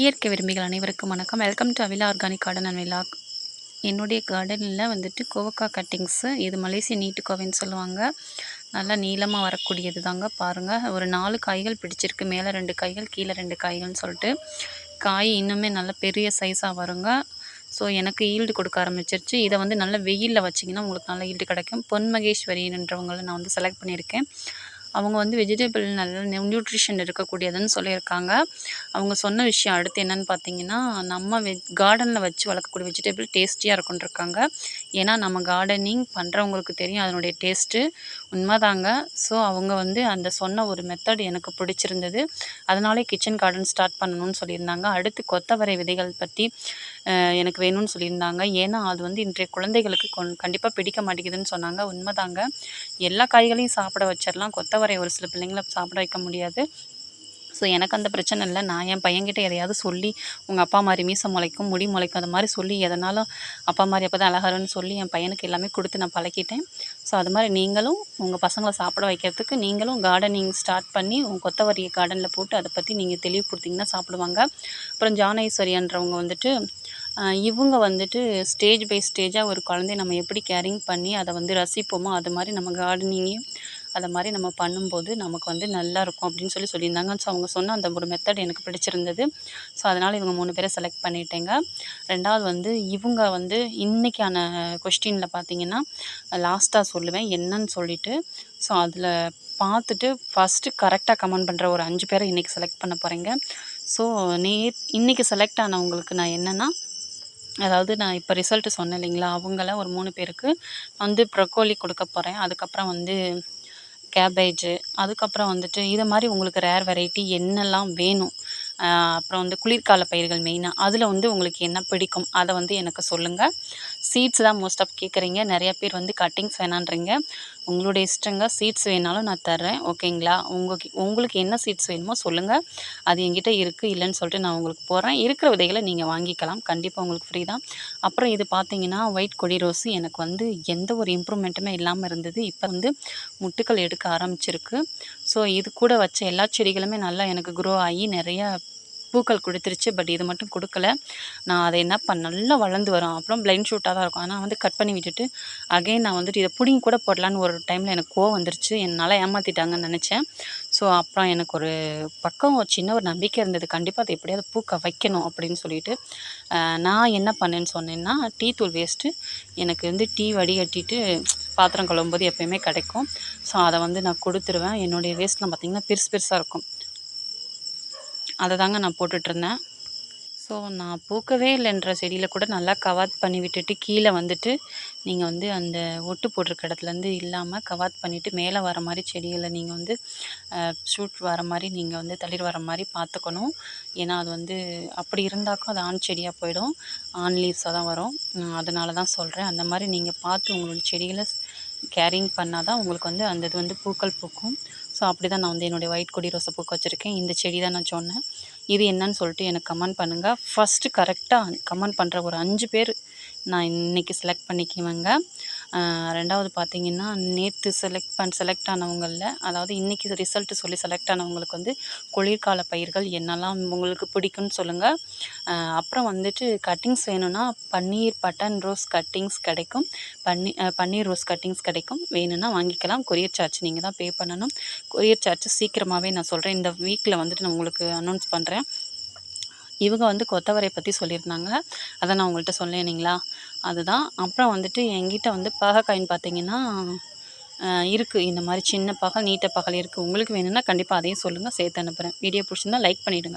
இயற்கை விரும்பிகள் அனைவருக்கும் வணக்கம். Welcome to Avila organic garden and vlog என்னுடைய கார்டனில் வந்துட்டு கோவக்காய் கட்டிங்ஸு இது மலேசிய நீட்டு கோவைன்னு சொல்லுவாங்க. நல்லா நீளமாக வரக்கூடியது தாங்க பாருங்கள் ஒரு நாலு காய்கள் பிடிச்சிருக்கு மேலே ரெண்டு காய்கள் கீழே ரெண்டு காய்கள்னு சொல்லிட்டு. காய் இன்னுமே நல்ல பெரிய சைஸாக வருங்க. ஸோ எனக்கு ஈல்டு கொடுக்க ஆரம்பிச்சிருச்சு. இதை வந்து நல்ல வெயிலில் வச்சிங்கன்னா உங்களுக்கு நல்ல ஈல்டு கிடைக்கும். பொன் மகேஸ்வரின்றவங்களை நான் வந்து செலக்ட் பண்ணியிருக்கேன். அவங்க வந்து வெஜிடபிள் நல்ல நியூட்ரிஷன் இருக்கக்கூடியதுன்னு சொல்லியிருக்காங்க. அவங்க சொன்ன விஷயம் அடுத்து என்னென்னு பார்த்தீங்கன்னா நம்ம வெஜ் கார்டனில் வச்சு வளர்க்கக்கூடிய வெஜிடபிள் டேஸ்டியாக இருக்குன்ருக்காங்க ஏன்னா நம்ம கார்டனிங் பண்ணுறவங்களுக்கு தெரியும் அதனுடைய டேஸ்ட்டு உண்மைதாங்க. ஸோ அவங்க வந்து அந்த சொன்ன ஒரு மெத்தட் எனக்கு பிடிச்சிருந்தது. அதனாலே கிச்சன் கார்டன் ஸ்டார்ட் பண்ணணும்னு சொல்லியிருந்தாங்க. அடுத்து கொத்தவரை விதைகள் பற்றி எனக்கு வேணும்னு சொல்லியிருந்தாங்க. ஏன்னா அது வந்து இன்றைய குழந்தைகளுக்கு கொன் கண்டிப்பாக பிடிக்க மாட்டேங்குதுன்னு சொன்னாங்க. உண்மைதாங்க. எல்லா காய்களையும் சாப்பிட வச்சிடலாம். கொத்தவரை ஒரு சில பிள்ளைங்கள சாப்பிட வைக்க முடியாது. ஸோ எனக்கு அந்த பிரச்சனை இல்லை. நான் என் பையன்கிட்ட எதையாவது சொல்லி உங்கள் அப்பா மாதிரி மீசம் முளைக்கும் முடி முளைக்கும் அந்த மாதிரி சொல்லி எதனாலும் அப்பா மாதிரி அப்போ தான் அழகாருன்னு சொல்லி என் பையனுக்கு எல்லாமே கொடுத்து நான் பழக்கிட்டேன். ஸோ அது மாதிரி நீங்களும் உங்கள் பசங்களை சாப்பிட வைக்கிறதுக்கு நீங்களும் கார்டனிங் ஸ்டார்ட் பண்ணி உங்கள் கொத்தவரியை கார்டனில் போட்டு அதை பற்றி நீங்கள் தெளிவு கொடுத்தீங்கன்னா சாப்பிடுவாங்க. அப்புறம் ஜானேஸ்வரியன்றவங்க வந்துட்டு இவங்க வந்துட்டு ஸ்டேஜ் பை ஸ்டேஜாக ஒரு குழந்தைய நம்ம எப்படி கேரிங் பண்ணி அதை வந்து ரசிப்போமோ அது மாதிரி நம்ம கார்டனிங்கையும் அதை மாதிரி நம்ம பண்ணும்போது நமக்கு வந்து நல்லாயிருக்கும் அப்படின்னு சொல்லி சொல்லியிருந்தாங்க. ஸோ அவங்க சொன்ன அந்த ஒரு மெத்தட் எனக்கு பிடிச்சிருந்தது. ஸோ அதனால் இவங்க மூணு பேரை செலக்ட் பண்ணிட்டேங்க. ரெண்டாவது வந்து இவங்க வந்து இன்றைக்கான கொஸ்டினில் பார்த்தீங்கன்னா லாஸ்ட்டாக சொல்லுவேன் என்னன்னு சொல்லிட்டு. ஸோ அதில் பார்த்துட்டு ஃபஸ்ட்டு கரெக்டாக கமெண்ட் பண்ணுற ஒரு அஞ்சு பேரை இன்றைக்கி செலக்ட் பண்ண போகிறேங்க ஸோ நே இன்றைக்கி செலக்ட் ஆனவங்களுக்கு நான் என்னென்னா அதாவது நான் இப்போ ரிசல்ட்டு சொன்னேன் இல்லைங்களா? அவங்கள ஒரு மூணு பேருக்கு வந்து ப்ரொக்கோலி கொடுக்க போகிறேன் அதுக்கப்புறம் வந்து கேபேஜு அதுக்கப்புறம் வந்துட்டு இதை மாதிரி உங்களுக்கு ரேர் வெரைட்டி என்னெல்லாம் வேணும்? அப்புறம் வந்து குளிர்கால பயிர்கள் மெயினாக அதில் வந்து உங்களுக்கு என்ன பிடிக்கும்? அதை வந்து எனக்கு சொல்லுங்கள் சீட்ஸ் தான் மோஸ்ட் ஆஃப் கேட்குறீங்க நிறையா பேர் வந்து கட்டிங்ஸ் வேணான்றீங்க. உங்களுடைய இஷ்டங்க சீட்ஸ் வேணாலும் நான் தர்றேன். ஓகேங்களா உங்களுக்கு உங்களுக்கு என்ன சீட்ஸ் வேணுமோ சொல்லுங்கள் அது என்கிட்ட இருக்குது இல்லைன்னு சொல்லிட்டு நான் உங்களுக்கு போகிறேன் இருக்கிற விதைகளை நீங்கள் வாங்கிக்கலாம். கண்டிப்பாக உங்களுக்கு ஃப்ரீ தான். அப்புறம் இது பார்த்தீங்கன்னா ஒயிட் கொடி ரோஸு எனக்கு வந்து எந்த ஒரு இம்ப்ரூவ்மெண்ட்டுமே இல்லாமல் இருந்தது. இப்போ வந்து முட்டுக்கள் எடுக்க ஆரம்பிச்சிருக்கு. ஸோ இது கூட வச்ச எல்லா செடிகளுமே நல்லா எனக்கு க்ரோ ஆகி நிறையா பூக்கள் கொடுத்துருச்சு பட் இது மட்டும் கொடுக்கல. நான் அதை என்ன பண்ண நல்லா வளர்ந்து வரும். அப்புறம் பிளைண்ட் ஷூட்டாக தான் இருக்கும். ஆனால் வந்து கட் பண்ணி விட்டுட்டு அகைன் நான் வந்துட்டு இதை புடிங்கி கூட போடலான்னு ஒரு டைமில் எனக்கு கோவம் வந்துருச்சு. என்னால் ஏமாற்றிட்டாங்கன்னு நினச்சேன். ஸோ அப்புறம் எனக்கு ஒரு பக்கம் ஒரு சின்ன ஒரு நம்பிக்கை இருந்தது. கண்டிப்பாக அதை எப்படியாவது பூக்க வைக்கணும் அப்படின்னு சொல்லிட்டு நான் என்ன பண்ணேன்னு சொன்னேன்னா டீ தூள் வேஸ்ட்டு எனக்கு வந்து டீ வடிகட்டிட்டு பாத்திரம் கழுவும்போது எப்போயுமே கிடைக்கும். ஸோ அதை வந்து நான் கொடுத்துருவேன். என்னுடைய வேஸ்ட்லாம் பார்த்திங்கன்னா பெருசு பெருசாக இருக்கும். அதை தாங்க நான் போட்டுட்ருந்தேன். ஸோ நான் பூக்கவே இல்லைன்ற செடியில் கூட நல்லா கவாத் பண்ணி விட்டுட்டு கீழே வந்துட்டு நீங்கள் வந்து அந்த ஒட்டு போட்டிருக்க இடத்துலேருந்து இல்லாமல் கவாத் பண்ணிவிட்டு மேலே வர மாதிரி செடிகளை நீங்கள் வந்து ஷூட் வர மாதிரி நீங்கள் வந்து தளிர் வர மாதிரி பார்த்துக்கணும் ஏன்னா அது வந்து அப்படி இருந்தாக்கும் அது ஆண் செடியாக போயிடும். ஆண் லீவ்ஸாக தான் வரும். அதனால தான் சொல்கிறேன் அந்த மாதிரி நீங்கள் பார்த்து உங்களோட செடிகளை கேரிங் பண்ணால் தான் உங்களுக்கு வந்து அந்த இது வந்து பூக்கள் பூக்கும். ஸோ அப்படி தான் நான் வந்து என்னுடைய ஒயிட் கொடி ரோஸை பூக்க வச்சுருக்கேன். இந்த செடி தான் நான் சொன்னேன். இது என்னன்னு சொல்லிட்டு எனக்கு கமெண்ட் பண்ணுங்கள் ஃபஸ்ட்டு கரெக்டாக கமெண்ட் பண்ணுற ஒரு அஞ்சு பேர் நான் இன்றைக்கி செலக்ட் பண்ணிக்குவேங்க. ரெண்டாவது பார்த்தீங்கன்னா நேற்று செலக்ட் பண் செலக்ட் ஆனவங்களில் அதாவது இன்றைக்கி ரிசல்ட்டு சொல்லி செலக்ட் ஆனவங்களுக்கு வந்து குளிர்கால பயிர்கள் என்னெல்லாம் உங்களுக்கு பிடிக்கும்னு சொல்லுங்கள் அப்புறம் வந்துட்டு கட்டிங்ஸ் வேணும்னா பன்னீர் பட்டன் ரோஸ் கட்டிங்ஸ் கிடைக்கும். பன்னீர் பன்னீர் ரோஸ் கட்டிங்ஸ் கிடைக்கும். வேணும்னா வாங்கிக்கலாம். கொரியர் சார்ஜ் நீங்கள் தான் பே பண்ணணும். கொரியர் சார்ஜ் சீக்கிரமாகவே நான் சொல்கிறேன் இந்த வீக்கில் வந்துட்டு நான் உங்களுக்கு அனௌன்ஸ் பண்ணுறேன் இவங்க வந்து கொத்தவரை பற்றி சொல்லியிருந்தாங்க. அதை நான் உங்கள்கிட்ட சொன்னேனிங்களா அதுதான். அப்புறம் வந்துட்டு என்கிட்ட வந்து பகக்காயின்னு பார்த்தீங்கன்னா இருக்குது இந்த மாதிரி சின்ன பகல் நீட்ட பகல் இருக்குது உங்களுக்கு வேணும்னா கண்டிப்பாக அதையும் சொல்லுங்கள் சேர்த்து அனுப்புகிறேன் வீடியோ பிடிச்சிருந்தா லைக் பண்ணிவிடுங்க